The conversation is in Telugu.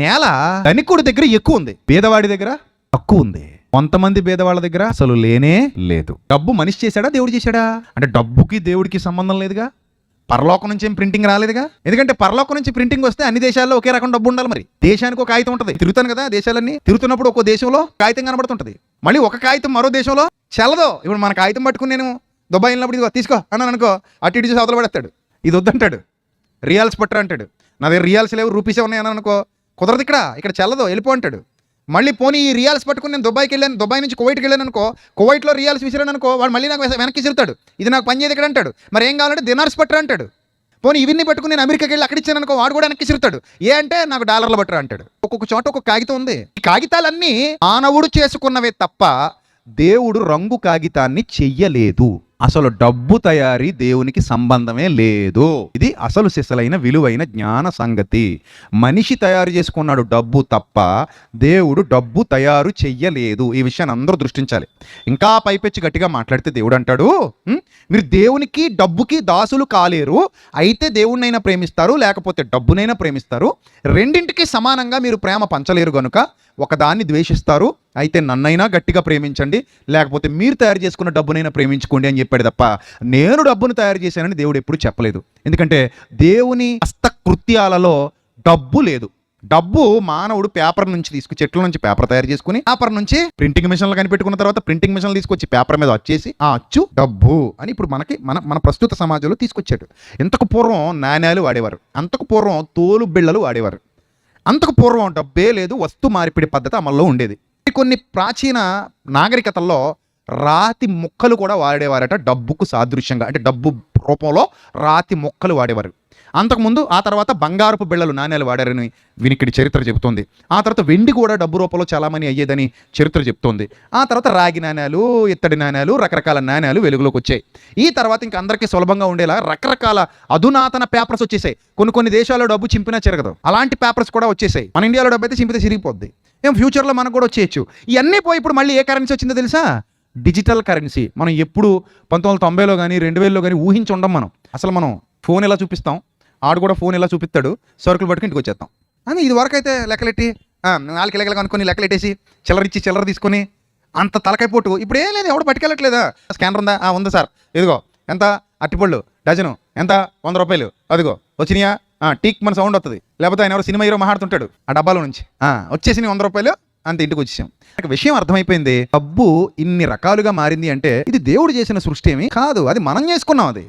నేల ధనికుడి దగ్గర ఎక్కువ ఉంది పేదవాడి దగ్గర తక్కువ ఉంది కొంతమంది పేదవాళ్ళ దగ్గర అసలు లేనే లేదు. డబ్బు మనిషి చేశాడా దేవుడు చేశాడా? అంటే డబ్బుకి దేవుడికి సంబంధం లేదుగా? పరలోకం నుంచి ఏం ప్రింటింగ్ రాలేదుగా? ఎందుకంటే పరలోకం నుంచి ప్రింటింగ్ వస్తే అన్ని దేశాల్లో ఒకే రకం డబ్బు ఉండాలి మరి. దేశానికి ఒక కాగితం ఉంటుంది. తిరుగుతాను కదా దేశాలన్నీ. తిరుగుతున్నప్పుడు ఒక్కో దేశంలో కాగితం కనబడుతుంటది. మళ్ళీ ఒక కాగితం మరో దేశంలో చెల్లదు. ఇప్పుడు మన కాగితం పట్టుకుని నేను దుబాయ్ వెళ్ళినప్పుడు ఇదిగో తీసుకో. అన్నాను అనుకో అటు ఇటు చూసి అవతల పడేస్తాడు. ఇది వద్దంటాడు. రియాల్స్ పట్టరా అంటాడు నా దగ్గర రియాల్స్ లేవు రూపీసే ఉన్నాయని అనుకో కుదరదు ఇక్కడ ఇక్కడ చల్లదు వెళ్ళిపో అంటాడు. మళ్ళీ పోనీ ఈ రియాల్స్ పట్టుకుని నేను దుబాయ్కి వెళ్ళాను దుబాయ్ నుంచి కువైట్కి వెళ్ళాను అనుకో కువైట్లో రియాల్స్ విసిరాను అనుకో వాడు మళ్ళీ నాకు వెనక్కి విసురుతాడు ఇది నాకు పని చేయదు ఇక్కడ అంటాడు మరి ఏం కావాలంటే దినార్స్ పట్టరా అంటాడు. పోనీ ఇవన్నీ పట్టుకుని నేను అమెరికాకి వెళ్ళి అక్కడ ఇచ్చాను అనుకో వాడు కూడా వెనక్కి విసురుతాడు ఏ అంటే నాకు డాలర్లు పట్టరా అంటాడు. ఒక్కొక్క చోట ఒక్కొక్క కాగితం ఉంది. ఈ కాగితాలన్నీ మానవుడు చేసుకున్నవే తప్ప దేవుడు రంగు కాగితాన్ని చెయ్యలేదు. అసలు డబ్బు తయారీ దేవునికి సంబంధమే లేదు. ఇది అసలు సిసలైన విలువైన జ్ఞాన సంగతి. మనిషి తయారు చేసుకున్నాడు డబ్బు తప్ప దేవుడు డబ్బు తయారు చెయ్యలేదు. ఈ విషయాన్ని అందరూ దృష్టించాలి. ఇంకా పైపెచ్చి గట్టిగా మాట్లాడితే దేవుడు అంటాడు మీరు దేవునికి డబ్బుకి దాసులు కాలేరు. అయితే దేవుడినైనా ప్రేమిస్తారు లేకపోతే డబ్బునైనా ప్రేమిస్తారు. రెండింటికి సమానంగా మీరు ప్రేమ పంచలేరు గనుక ఒకదాన్ని ద్వేషిస్తారు అయితే నన్నైనా గట్టిగా ప్రేమించండి. లేకపోతే మీరు తయారు చేసుకున్న డబ్బునైనా ప్రేమించుకోండి అని చెప్పాడు తప్ప నేను డబ్బును తయారు చేశానని దేవుడు ఎప్పుడు చెప్పలేదు. ఎందుకంటే దేవుని హస్తకృత్యాలలో డబ్బు లేదు. డబ్బు మానవుడు పేపర్ నుంచి తీసుకు చెట్ల నుంచి పేపర్ తయారు చేసుకుని పేపర్ నుంచి ప్రింటింగ్ మిషన్లు కనిపెట్టుకున్న తర్వాత ప్రింటింగ్ మిషన్లు తీసుకొచ్చి పేపర్ మీద వచ్చేసి ఆ అచ్చు డబ్బు అని ఇప్పుడు మనకి మన మన ప్రస్తుత సమాజంలో తీసుకొచ్చాడు. ఇంతకు పూర్వం నాణ్యాలు వాడేవారు. అంతకు పూర్వం తోలు బిళ్ళలు వాడేవారు. అంతకు పూర్వం డబ్బే లేదు వస్తు మార్పిడి పద్ధతి అమల్లో ఉండేది. కొన్ని ప్రాచీన నాగరికతల్లో రాతి ముక్కలు కూడా వాడేవారట డబ్బుకు సాదృశ్యంగా అంటే డబ్బు రూపంలో రాతి ముక్కలు వాడేవారు. అంతకుముందు ఆ తర్వాత బంగారపు బిళ్ళలు నాణ్యాలు వాడారని వినికిడి చరిత్ర చెబుతోంది. ఆ తర్వాత వెండి కూడా డబ్బు రూపంలో చాలామని అయ్యేదని చరిత్ర చెప్తోంది ఆ తర్వాత రాగి నాణ్యాలు ఇత్తడి నాణ్యాలు రకరకాల నాణ్యాలు వెలుగులోకి వచ్చాయి. ఈ తర్వాత ఇంకా అందరికీ సులభంగా ఉండేలా రకరకాల అధునాతన పేపర్స్ వచ్చేసాయి. కొన్ని కొన్ని దేశాల్లో డబ్బు చింపినా చెరగదు. అలాంటి పేపర్స్ కూడా వచ్చేసాయి. మన ఇండియాలో డబ్బు అయితే చింపితే చిరిగిపోద్ది ఏం ఫ్యూచర్లో మనకు కూడా వచ్చేయచ్చు. ఇవన్నీ పోయి ఇప్పుడు మళ్ళీ ఏ కరెన్సీ వచ్చిందో తెలుసా? Digital currency. మనం ఎప్పుడు పంతొమ్మిది వందల తొంభైలో కానీ రెండు వేలలో కానీ ఊహించి ఉండం మనం. అసలు మనం ఫోన్ ఎలా చూపిస్తాం? ఆడు కూడా ఫోన్ ఇలా చూపిస్తాడు. సరుకులు పట్టుకుని ఇంటికి వచ్చేస్తాం. అని ఇది వరకు అయితే లెక్కలెట్టి ఆ, నాలుగు లెక్కలు అనుకుని లెక్కలెట్టేసి చిల్లర ఇచ్చి చిల్లర తీసుకొని అంత తలకాయ పోటు. ఇప్పుడు ఏం లేదు ఎవడు పట్టుకెళ్ళట్లేదా? స్కానర్ ఉందా? ఆ, ఉంది సార్. ఇదిగో ఎంత? అట్టిపళ్ళు డజను. ఎంత? వంద రూపాయలు. అదిగో వచ్చినాయా? ఆ, టీక్ మన సౌండ్ వస్తుంది లేకపోతే ఆయన ఎవరు సినిమా హీరో మాట్లాడుతుంటాడు. ఆ డబ్బాలో నుంచి. ఆ, వంద రూపాయలు అంత ఇంటికి వచ్చేసాం. నాకు విషయం అర్థమైపోయింది. డబ్బు ఇన్ని రకాలుగా మారింది అంటే ఇది దేవుడు చేసిన సృష్టి ఏమి? కాదు అది మనం చేసుకున్నాం అది.